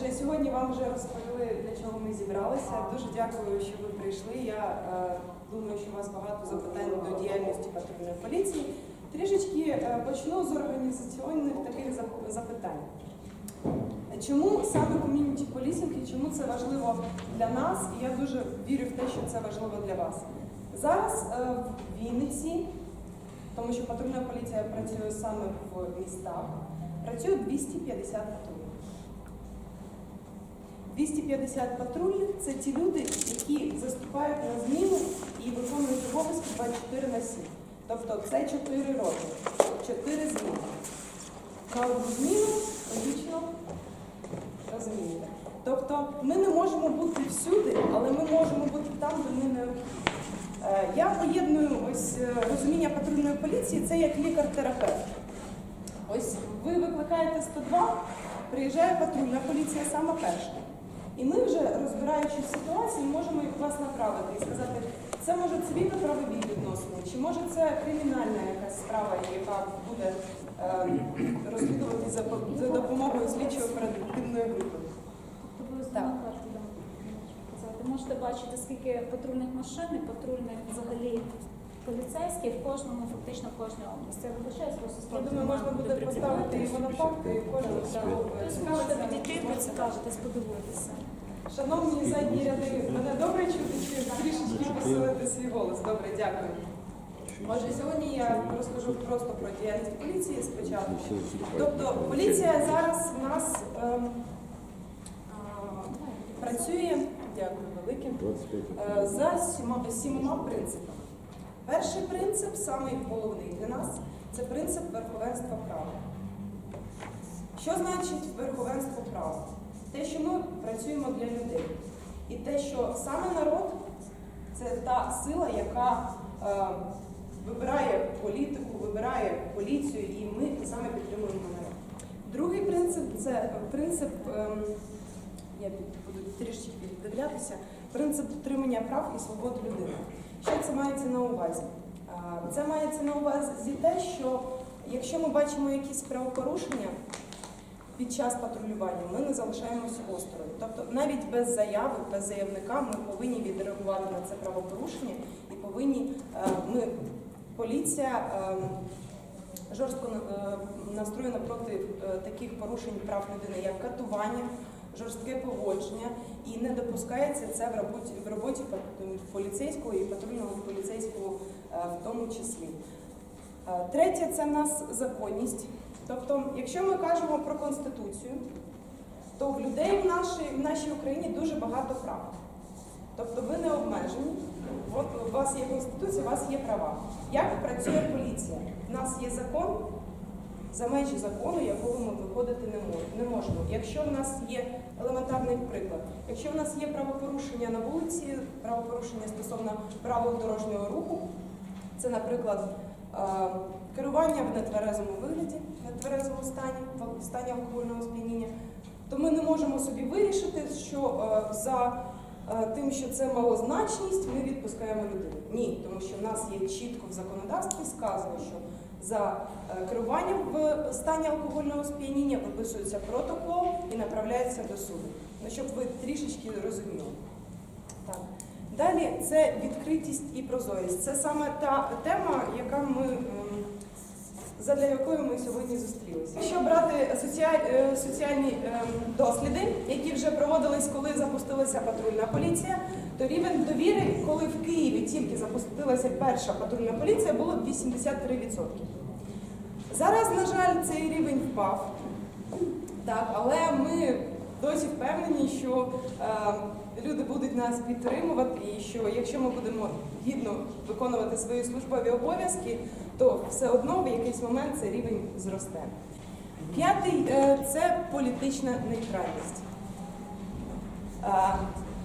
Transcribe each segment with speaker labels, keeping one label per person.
Speaker 1: Отже, сьогодні вам вже розповіли, для чого ми зібралися. Дуже дякую, що ви прийшли. Я е, думаю, що у вас багато запитань до діяльності патрульної поліції. Трішечки е, почну з організаційних таких запитань. Чому саме ком'юніті полісінг і чому це важливо для нас? І я дуже вірю в те, що це важливо для вас. Зараз е, в Вінниці, тому що патрульна поліція працює саме в містах, працює 250 патрулів. 250 патрульних це ті люди, які заступають на зміну і виконують обов'язки 24 на 7. Тобто це 4 роки, 4 зміни. На одну зміну логічно розумієте. Тобто ми не можемо бути всюди, але ми можемо бути там, де ми необхідні. Е, Я поєдную ось е, розуміння патрульної поліції, це як лікар-терапевт. Ось ви викликаєте 102, приїжджає патрульна поліція саме перша. І ми вже, розбираючись в ситуації, можемо вас направити і сказати, це може цивільно-правові відносини, чи може це кримінальна якась справа, яка буде е, розслідуватися за, за допомогою слідчої оперативної групи.
Speaker 2: Тобто ви
Speaker 1: Так.
Speaker 2: на карті. Можете бачити, скільки патрульних машин і патрульних взагалі поліцейських в кожному, фактично в кожній області. Я вибачаюсь, просто
Speaker 1: Я думаю, можна буде поставити його на факти, і кожен
Speaker 2: Тобто можете підійти, поцікавитись, подивитися.
Speaker 1: Шановні задні ряди, мене добре чути чи трішечки посилити свій голос? Добре, дякую. Отже, сьогодні я розкажу просто про діяльність поліції спочатку. Тобто поліція зараз в нас ем, а, працює, дякую велике, е, за сіма- сімома принципами. Перший принцип, самий головний для нас, це принцип верховенства права. Що значить верховенство права? Те, що ми працюємо для людей. І те, що саме народ це та сила, яка е, вибирає політику, вибирає поліцію, і ми саме підтримуємо народ. Другий принцип це принцип, ем, я буду трішки піддивлятися, принцип дотримання прав і свобод людини. Що це мається на увазі? А, Це мається на увазі те, що якщо ми бачимо якісь правопорушення під час патрулювання, ми не залишаємося осторонь. Тобто навіть без заяви, без заявника ми повинні відреагувати на це правопорушення і повинні е, ми, поліція е, жорстко е, настроєна проти е, таких порушень прав людини, як катування, жорстке поводження, і не допускається це в роботі в роботі поліцейського і патрульного поліцейського в тому числі. Третє це в нас законність. Тобто, якщо ми кажемо про конституцію, то в людей в нашій, в нашій Україні дуже багато прав. Тобто ви не обмежені. От у вас є конституція, у вас є права. Як працює поліція? У нас є закон, за межі закону, якого ми виходити не можемо. Якщо в нас є елементарний приклад, якщо в нас є правопорушення на вулиці, правопорушення стосовно правил дорожнього руху, це, наприклад, е, керування в нетверезому вигляді, в нетверезому стані, в стані алкогольного сп'яніння, то ми не можемо собі вирішити, що е, за е, тим, що це малозначність, ми відпускаємо людину. Ні, тому що в нас є чітко в законодавстві сказано, що за е, керуванням в стані алкогольного сп'яніння виписується протокол і направляється до суду. Ну, щоб ви трішечки розуміли. Так. Далі це відкритість і прозорість. Це саме та тема, яка ми задля якої ми сьогодні зустрілися. Якщо брати е, соціальні ем, досліди, які вже проводились, коли запустилася патрульна поліція, то рівень довіри, коли в Києві тільки запустилася перша патрульна поліція, було 83%. Зараз, на жаль, цей рівень впав. Так, але ми досі впевнені, що е, люди будуть нас підтримувати, і що якщо ми будемо гідно виконувати свої службові обов'язки, то все одно в якийсь момент цей рівень зросте. П'ятий е, це політична нейтральність. Е,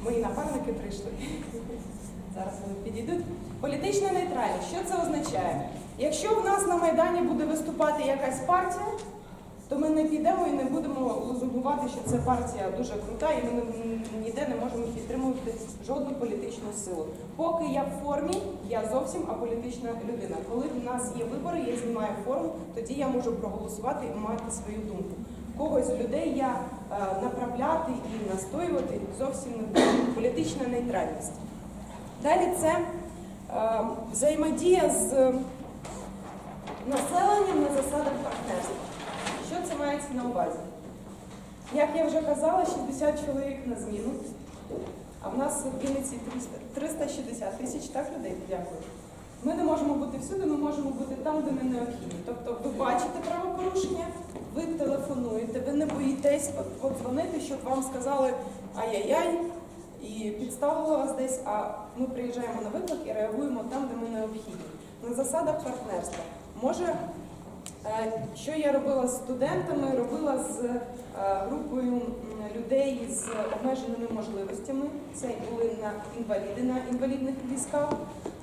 Speaker 1: мої напарники прийшли. Зараз вони підійдуть. Політична нейтральність. Що це означає? Якщо в нас на Майдані буде виступати якась партія, то ми не підемо і не будемо лозунгувати, що це партія дуже крута, і ми ніде не можемо підтримувати жодну політичну силу. Поки я в формі, я зовсім аполітична людина. Коли в нас є вибори, я знімаю форму, тоді я можу проголосувати і мати свою думку. Когось з людей я е, направляти і настоювати зовсім не буде. політична нейтральність. Далі це е, взаємодія з населенням на засадах партнерства. Мається на увазі? Як я вже казала, 60 чоловік на зміну, а в нас в Вінниці 360 тисяч так людей. Дякую. Ми не можемо бути всюди, ми можемо бути там, де ми необхідні. Тобто ви бачите правопорушення, ви телефонуєте, ви не боїтесь подзвонити, щоб вам сказали ай-яй-яй і підставили вас десь, а ми приїжджаємо на виклик і реагуємо там, де ми необхідні. На засадах партнерства. Може, що я робила з студентами, робила з е, групою людей з обмеженими можливостями. Це були на інваліди на інвалідних військах.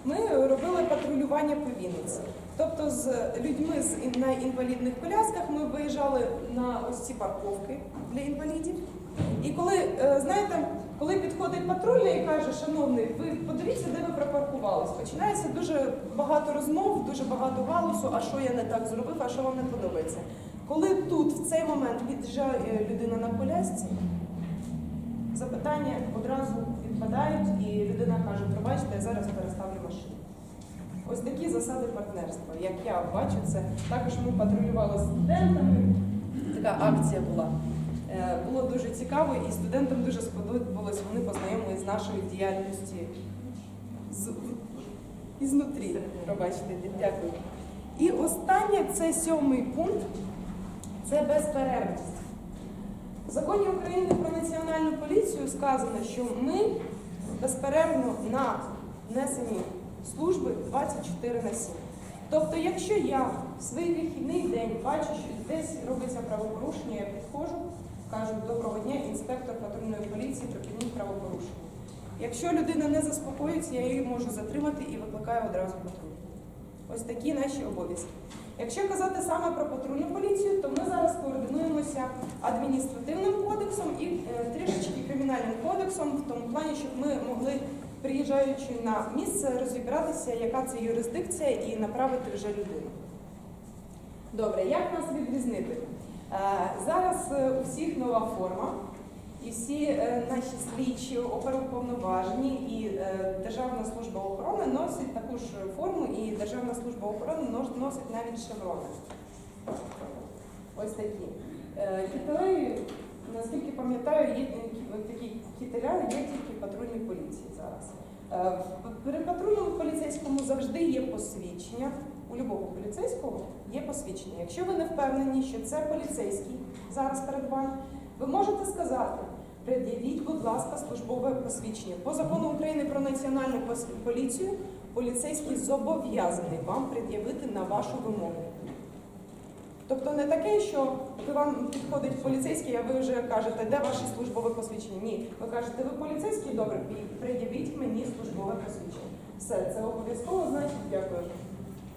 Speaker 1: Ми робили патрулювання по Вінниці. Тобто з людьми на інвалідних колясках ми виїжджали на ось ці парковки для інвалідів. І коли, е, знаєте, коли підходить патрульний і каже, шановний, ви подивіться, де ви припаркувались. Починається дуже багато розмов, дуже багато галусу, а що я не так зробив, а що вам не подобається. Коли тут в цей момент під'їжджає людина на колясці, запитання одразу відпадають, і людина каже, пробачте, я зараз переставлю машину. Ось такі засади партнерства. Як я бачу це, також ми патрулювали студентами. Така акція була. Е, Було дуже цікаво, і студентам дуже сподобалось, вони познайомилися з нашою діяльністю з, ізнутрі. Пробачте, дякую. І останнє це сьомий пункт це безперервність. В законі України про національну поліцію сказано, що ми безперервно на несенні служби 24 на 7. Тобто, якщо я в свій вихідний день бачу, що десь робиться правопорушення, я підходжу, кажу доброго дня, інспектор патрульної поліції, припиніть правопорушення. Якщо людина не заспокоїться, я її можу затримати і викликаю одразу патруль. Ось такі наші обов'язки. Якщо казати саме про патрульну поліцію, то ми зараз координуємося адміністративним кодексом і е, трішечки кримінальним кодексом, в тому плані, щоб ми могли, приїжджаючи на місце, розібратися, яка це юрисдикція, і направити вже людину. Добре, як нас відрізнити? Е, Зараз е, у всіх нова форма, і всі е, наші слідчі, оперуповноважені і Державна служба охорони носять таку ж форму, і Державна служба охорони носить навіть шеврони. Ось такі. Е, наскільки пам'ятаю, є такі кітеля є тільки в патрульній поліції зараз. При патрульному поліцейському завжди є посвідчення. У любого поліцейського є посвідчення. Якщо ви не впевнені, що це поліцейський зараз перед вами, ви можете сказати, пред'явіть, будь ласка, службове посвідчення. По закону України про національну поліцію поліцейський зобов'язаний вам пред'явити на вашу вимогу. Тобто не таке, що ви вам підходить поліцейський, а ви вже кажете, де ваше службове посвідчення. Ні, ви кажете, ви поліцейський, добре, пред'явіть мені службове посвідчення. Все, це обов'язково, значить, дякую.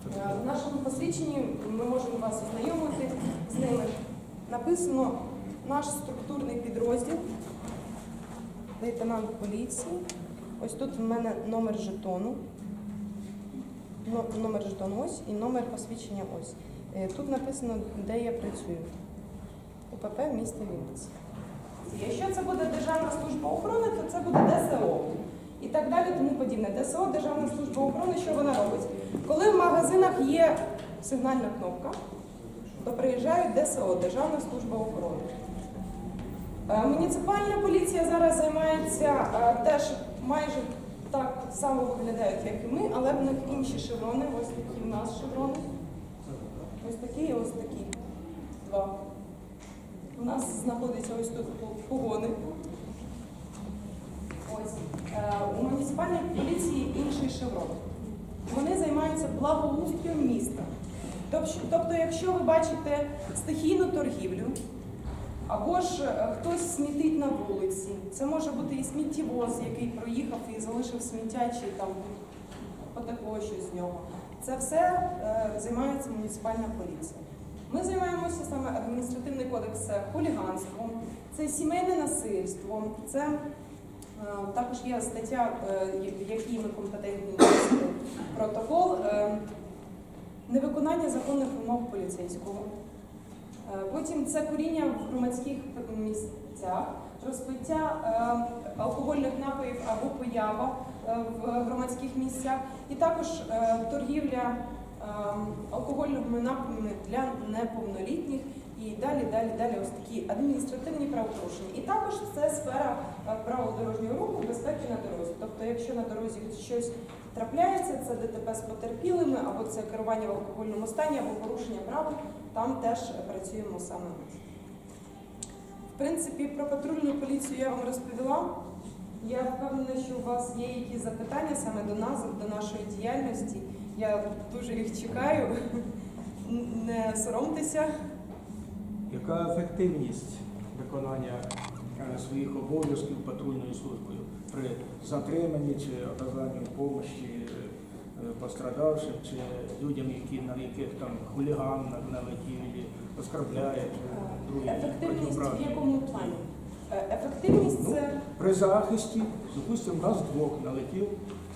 Speaker 1: Е, В нашому посвідченні ми можемо вас ознайомити з ними. Написано наш структурний підрозділ, лейтенант поліції. Ось тут в мене номер жетону. Номер жетону ось і номер посвідчення ось. Е, Тут написано, де я працюю. УПП міста Вінниці. Якщо це буде Державна служба охорони, то це буде ДСО. І так далі, тому подібне. ДСО, Державна служба охорони, що вона робить? Коли в магазинах є сигнальна кнопка, то приїжджають ДСО, Державна служба охорони. Е, Муніципальна поліція зараз займається е, теж майже так само виглядають, як і ми, але в них інші шеврони. Ось такі в нас шеврони. Ось такі і ось такі. Два. У нас знаходиться ось тут погони. Ось. Е, У муніципальній поліції інший шеврон. Вони займаються благоустроєм міста. Тобто, якщо ви бачите стихійну торгівлю, або ж е, хтось смітить на вулиці, це може бути і сміттєвоз, який проїхав і залишив сміття, чи там потекло щось з нього. Це все е, займається муніципальна поліція. Ми займаємося саме адміністративний кодекс хуліганством, це сімейне насильство, це також є стаття, е, в якій ми компетентні протокол е, невиконання законних вимог поліцейського. Е, Потім це куріння в громадських місцях. розпиття е, алкогольних напоїв або поява е, в громадських місцях, і також е, торгівля е, алкогольними напоями для неповнолітніх. І далі, далі, далі ось такі адміністративні правопорушення. І також це сфера е, правил дорожнього руху, безпеки на дорозі. Тобто, якщо на дорозі щось трапляється, це ДТП з потерпілими, або це керування в алкогольному стані, або порушення правил, там теж працюємо саме. В принципі, про патрульну поліцію я вам розповіла. Я впевнена, що у вас є якісь запитання саме до нас, до нашої діяльності. Я дуже їх чекаю. Не соромтеся.
Speaker 3: Яка ефективність виконання е, своїх обов'язків патрульною службою при затриманні чи оказанні допомоги пострадавшим чи людям, які на яких там хуліган на- налетів, чи другі
Speaker 1: Ефективність в якому плані? Е, Ефективність це
Speaker 3: При захисті, допустимо, нас двох налетів,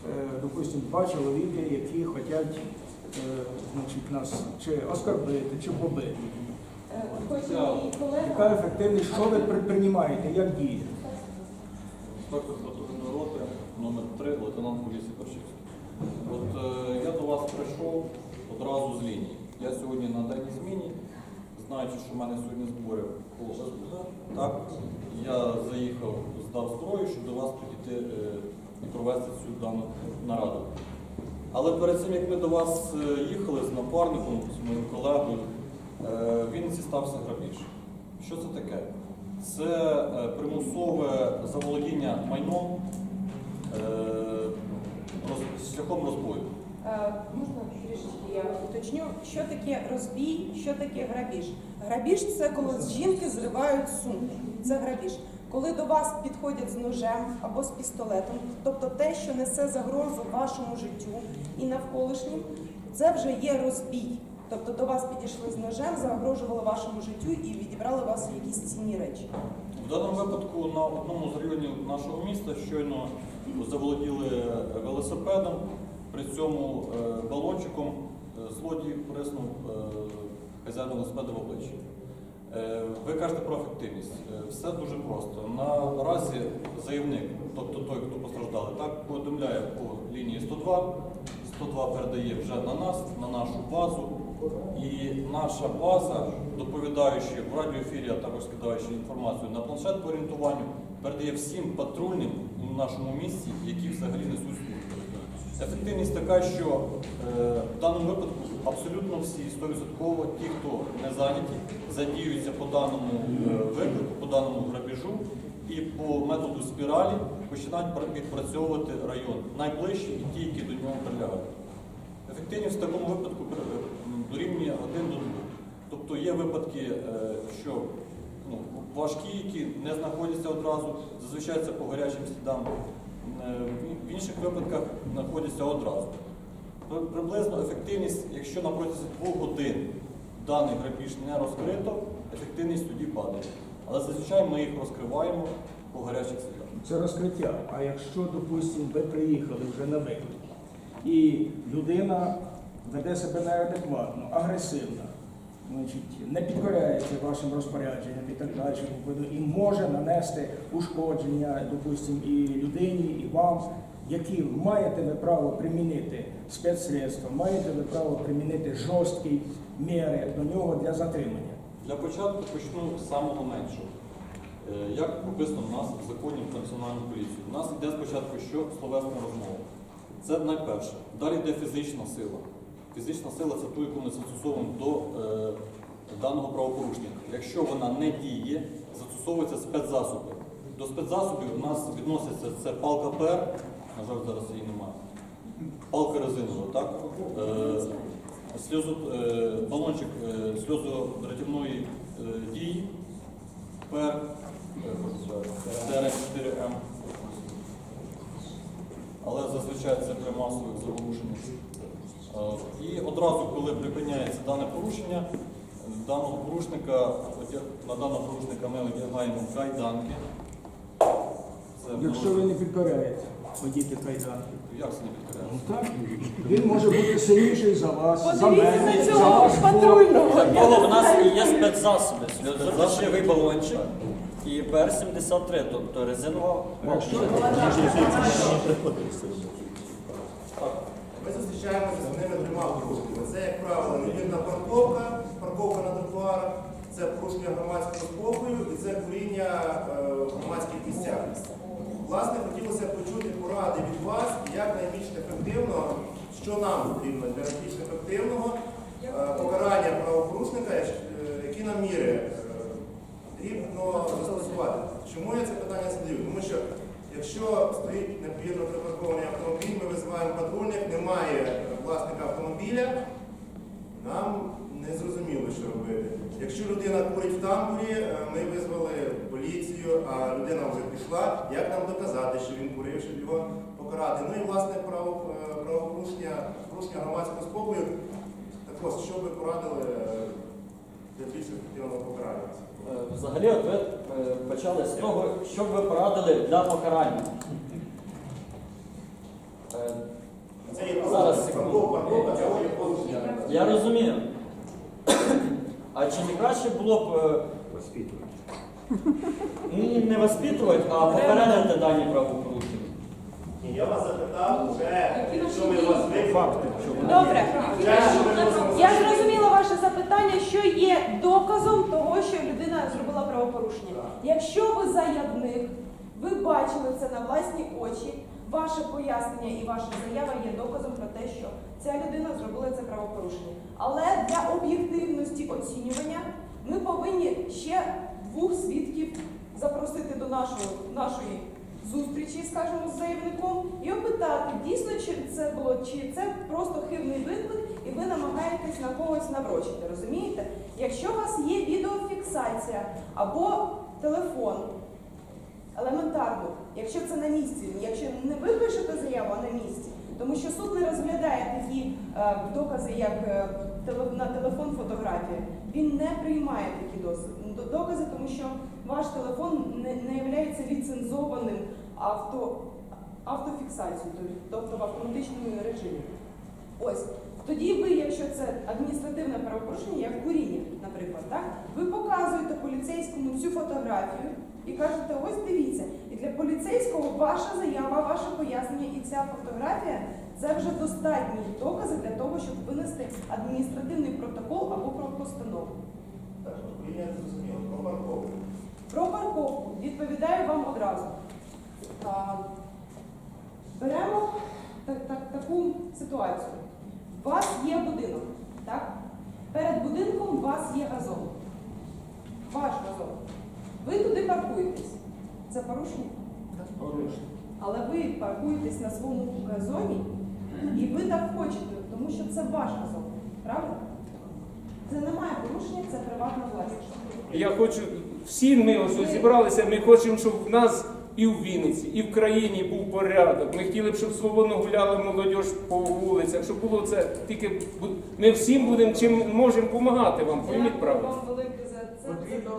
Speaker 3: е, допустимо, два чоловіки, які хочуть е, значить, нас чи оскорбити, чи побити. Яка ефективність, що ви предприймаєте, як дієте?
Speaker 4: Інспектор патрульної роти номер 3 лейтенант поліції Першівський. От е, я до вас прийшов одразу з лінії. Я сьогодні на денній зміні, знаючи, що в мене сьогодні збори по СБУ, так, я заїхав, здав зброю, щоб до вас підійти е, і провести цю дану нараду. Але перед цим, як ми до вас е, їхали з напарником, з моїм колегою, е, він зістався грабіж. Що це таке? Це е, примусове заволодіння майном е, шляхом розбою.
Speaker 1: Можна трішечки я уточню, що таке розбій, що таке грабіж. Грабіж це коли жінки зривають сумку. Це грабіж. Коли до вас підходять з ножем або з пістолетом, тобто те, що несе загрозу вашому життю і навколишнім, це вже є розбій. Тобто до вас підійшли з ножем, загрожували вашому життю і відібрали у вас якісь цінні речі.
Speaker 4: В даному випадку на одному з районів нашого міста щойно заволоділи велосипедом, при цьому е, балончиком е, злодій приснув е, хазяїну велосипеда в обличчя. Е, Ви кажете про ефективність. Е, Все дуже просто. Наразі заявник, тобто той, хто постраждали, так повідомляє по лінії 102. 102 передає вже на нас, на нашу базу. І наша база, доповідаючи в радіоефірі, а також скидаючи інформацію на планшет по орієнтуванню, передає всім патрульним у нашому місті, які взагалі несуть службу. Ефективність така, що е, в даному випадку абсолютно всі 100% ті, хто не зайняті, задіюються по даному е, виклику, по даному грабіжу і по методу спіралі починають відпрацьовувати район найближчі і ті, які до нього прилягають. Ефективність в такому випадку е, дорівнює 1 до 2. Тобто є випадки, е, що ну, важкі, які не знаходяться одразу, зазвичай це по гарячим слідам. Е, В інших випадках знаходяться одразу. Приблизно ефективність, якщо на протязі двох годин даний грабіж не розкрито, ефективність тоді падає. Але зазвичай ми їх розкриваємо по гарячих слідах.
Speaker 3: Це розкриття. А якщо, допустимо, ви приїхали вже на виклик, і людина веде себе неадекватно, агресивно, значить, не підкоряється вашим розпорядженням і так далі, і може нанести ушкодження, допустимо, і людині, і вам, які маєте ви право примінити спецсредства, маєте ви право примінити жорсткі міри до нього для затримання.
Speaker 4: Для початку почну з самого меншого. Е, Як прописано в нас в законі про національну поліцію? У нас йде спочатку що словесна розмова. Це найперше. Далі йде фізична сила. Фізична сила це ту, яку ми застосовуємо до е, даного правопорушника. Якщо вона не діє, застосовуються спецзасоби. До спецзасобів у нас відносяться це палка ПР, на жаль, зараз її немає. Палка резинова, так? Е, сльозу, е, балончик е, сльозорятівної е, дії, ПР, ТР4М. Але зазвичай це при масових заворушеннях. Е, І одразу, коли припиняється дане порушення, даного порушника, на даного порушника ми одягаємо кайданки. Це
Speaker 3: Якщо ви не підкоряєте, ходіте кайданки.
Speaker 4: Як це не підкоряється?
Speaker 3: Ну так, він може бути сильніший за вас, за
Speaker 1: Подивіться
Speaker 3: мене,
Speaker 1: на
Speaker 3: за
Speaker 1: цього
Speaker 3: вас.
Speaker 1: патрульного.
Speaker 5: Для того в нас і є спецзасоби. Сльозовий балончик І БР-73, тобто резинова
Speaker 3: Якщо
Speaker 6: Ми зустрічаємося з ними двома порушеннями. Це, як правило, невірна парковка, парковка на тротуарах, це порушення громадського спокою і це куріння е, в громадських місцях. Власне, хотілося б почути поради від вас, як найбільш ефективно, що нам потрібно для найбільш ефективного е, покарання правопорушника, е, які нам міри потрібно застосувати. Чому я це питання задаю? Тому що якщо стоїть невірно припаркований автомобіль, ми визиваємо патрульних, немає е, власника автомобіля, нам не зрозуміло, що робити. Якщо людина курить в тамбурі, е, ми визвали поліцію, а людина вже пішла, як нам доказати, що він курив, щоб його покарати? Ну і власне право, е, правопорушення порушення громадського спокою. Також, що ви порадили е, для більш ефективного покарання?
Speaker 5: Е, Взагалі, от ви е, почали з того, що б ви порадили для покарання. Е,
Speaker 6: Це є
Speaker 5: Зараз, секунду. Я розумію. А чи не краще було б ні, не воспитувати, а попередити дані правопорушення?
Speaker 6: Ні, Я вас запитав вже, що ми вас
Speaker 3: Факти.
Speaker 1: Добре,
Speaker 6: що ми можемо
Speaker 1: я зрозуміла ваше запитання, що є доказом того, що людина зробила правопорушення. Якщо ви заявник, ви бачили це на власні очі, ваше пояснення і ваша заява є доказом про те, що ця людина зробила це правопорушення. Але для об'єктивності оцінювання ми повинні ще двох свідків запросити до нашої, нашої зустрічі, скажімо, з заявником і опитати, дійсно, чи це було, чи це просто хибний виклик, і ви намагаєтесь на когось наврочити, розумієте? Якщо у вас є відеофіксація або телефон, елементарно, якщо це на місці, якщо не ви пишете заяву, а на місці, тому що суд не розглядає такі е, докази, як е, на телефон фотографія. Він не приймає такі докази, тому що ваш телефон не, не є ліцензованим авто, автофіксацією, тобто в автоматичному режимі. Ось. Тоді ви, якщо це адміністративне правопорушення, як куріння, наприклад, так, ви показуєте поліцейському цю фотографію і кажете, ось дивіться. І для поліцейського ваша заява, ваше пояснення і ця фотографія це вже достатні докази для того, щоб винести адміністративний протокол або про постанову.
Speaker 6: Так, я зрозуміло. Про парковку.
Speaker 1: Про парковку відповідаю вам одразу. А, Беремо так, так, таку ситуацію. У вас є будинок, так? Перед будинком у вас є газон. Ваш газон. Ви туди паркуєтесь. Це порушення? Але ви паркуєтесь на своєму газоні і ви так хочете, тому що це ваш газон. Правда? Це немає порушення, це приватна власність.
Speaker 7: Я хочу, всі ми ось зібралися, ми хочемо, щоб в нас і в Вінниці, і в країні був порядок. Ми хотіли б, щоб свободно гуляла молодь по вулицях, щоб було це тільки ми всім будемо чим можемо допомагати вам. Пойміть
Speaker 1: Дякую
Speaker 7: правильно.
Speaker 1: вам велике за
Speaker 3: Потрібно